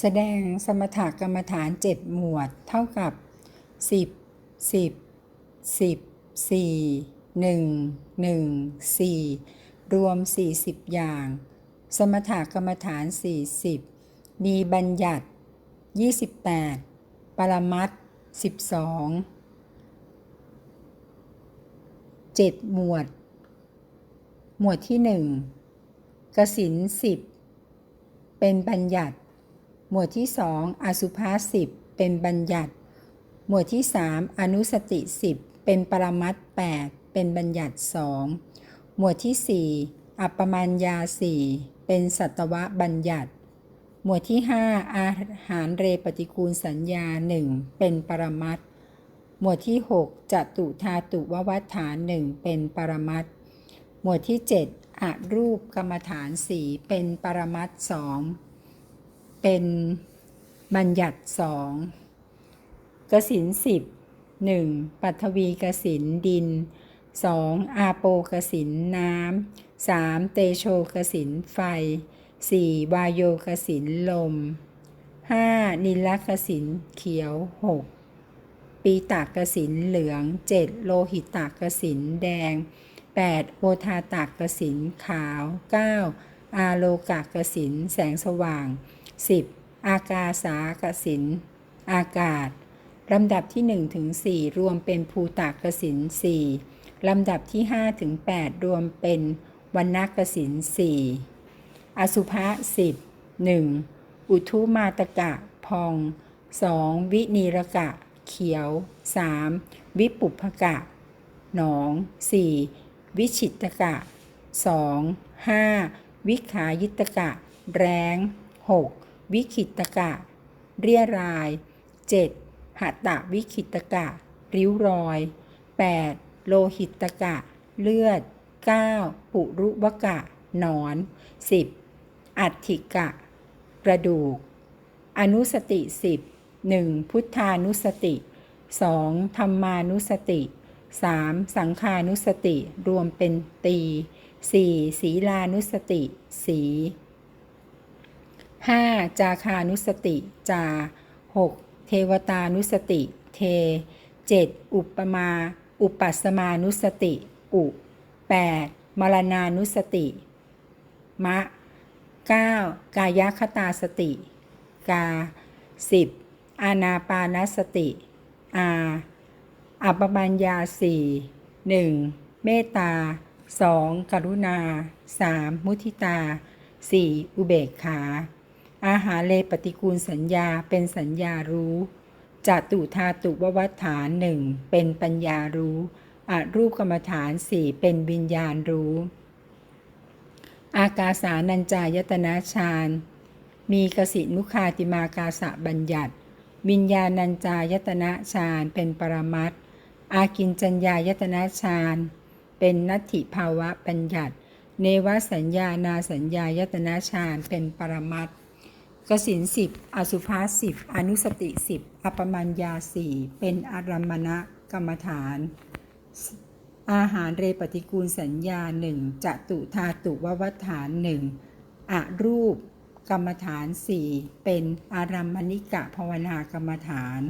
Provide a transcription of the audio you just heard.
แสดงสมถกรรมฐานเจ็ดหมวดเท่ากับสิบสิบสิบสี่หนึ่งหนึ่งสี่รวมสี่สิบอย่าง สมถกรรมฐานสี่สิบมีบัญญัติยี่สิบแปดปรมัตสิบสองเจ็ดหมวด หมวดที่หนึ่งกสินสิบเป็นบัญญัติ หมวดที่สองอสุภาสิบเป็นบัญญัติ หมวดที่สามอนุสติสิบเป็นปรมัตแปดเป็นบัญญัติสองหมวดที่สี่อัปปมัญญาสี่เป็นสัตวบัญญัติ หมวดที่ห้าอาหารเรปฏิกูลสัญญาหนึ่งเป็นปรมัตหมวดที่หกจตุธาตุววัฏฐานหนึ่งเป็นปรมัตหมวดที่เจ็ดอรูปกรรมฐานสี่เป็นปรมัตสอง เป็นบัญญัติสองกสินสิบหนึ่งปัทวีกสินดินสองอาโปกสินน้ำสามเตโชกสินไฟสี่วายโยกสินลมห้านิลกสินเขียวหกปีตากสินเหลืองเจ็ดโลหิตากสินแดงแปดโอทาตากสินขาวเก้าอาโลกากสินแสงสว่าง สิบอากาสากสิน อากาศ ลำดับที่ 1 ถึง 4 รวมเป็นภูตากสิน4ลำดับที่ 5 ถึง 8 รวมเป็นวันนกสิน4อสุภะ10 1. อุทุมาตกะ พอง 2. วินีรกะ เขียว 3. วิปุพกะ หนอง 4. วิชิตกะ 2. 5. วิขายิตกะ แรง 6. วิขิตกะ เรียราย 7. หัตตวิขิตกะ ริ้วรอย 8. โลหิตกะ เลือด 9. ปุรุวกะหนอน 10. อัติกะ กระดูก อนุสติ 10 1. พุทธานุสติ 2. ธรรมานุสติ 3. สังขานุสติรวมเป็นตี 4. ศีลานุสติ สี 5. จาคานุสติ จา 6. เทวตานุสติ เท 7. อุปมา อุปัสมานุสติ อุ 8. มรณานุสติ มะ 9. กายคตาสติ กา 10. อานาปานสติ อาอัปปมัญญาสี่หนึ่งเมตตา 2. กรุณา 3. มุทิตา 4. อุเบกขา อาหารเลปฏิกูลสัญญาเป็นสัญญารู้จตุธาตุววัฏฐานหนึ่งเป็นปัญญารู้อารูปกรรมฐานสี่เป็นวิญญาณรู้ อากาสานัญจายตนะฌานมีกสินุคาติมากาสะบัญญัติ วิญญาณัญจายตนะฌานเป็นปรมัตอากินจัญญายตนะฌานเป็นนัตถิภาวะบัญญัติ เนวสัญญานาสัญญายตนะฌานเป็นปรมัตถ กสินสิบอสุภาสิบอนุสติสิบอปมัญญาสี่เป็นอารัมมณกรรมฐาน อาหารเรปฏิกูลสัญญาหนึ่งจตุธาตุววัฏฐานหนึ่งอรูปกรรมฐานสี่เป็นอารัมมณิกะภาวนากรรมฐาน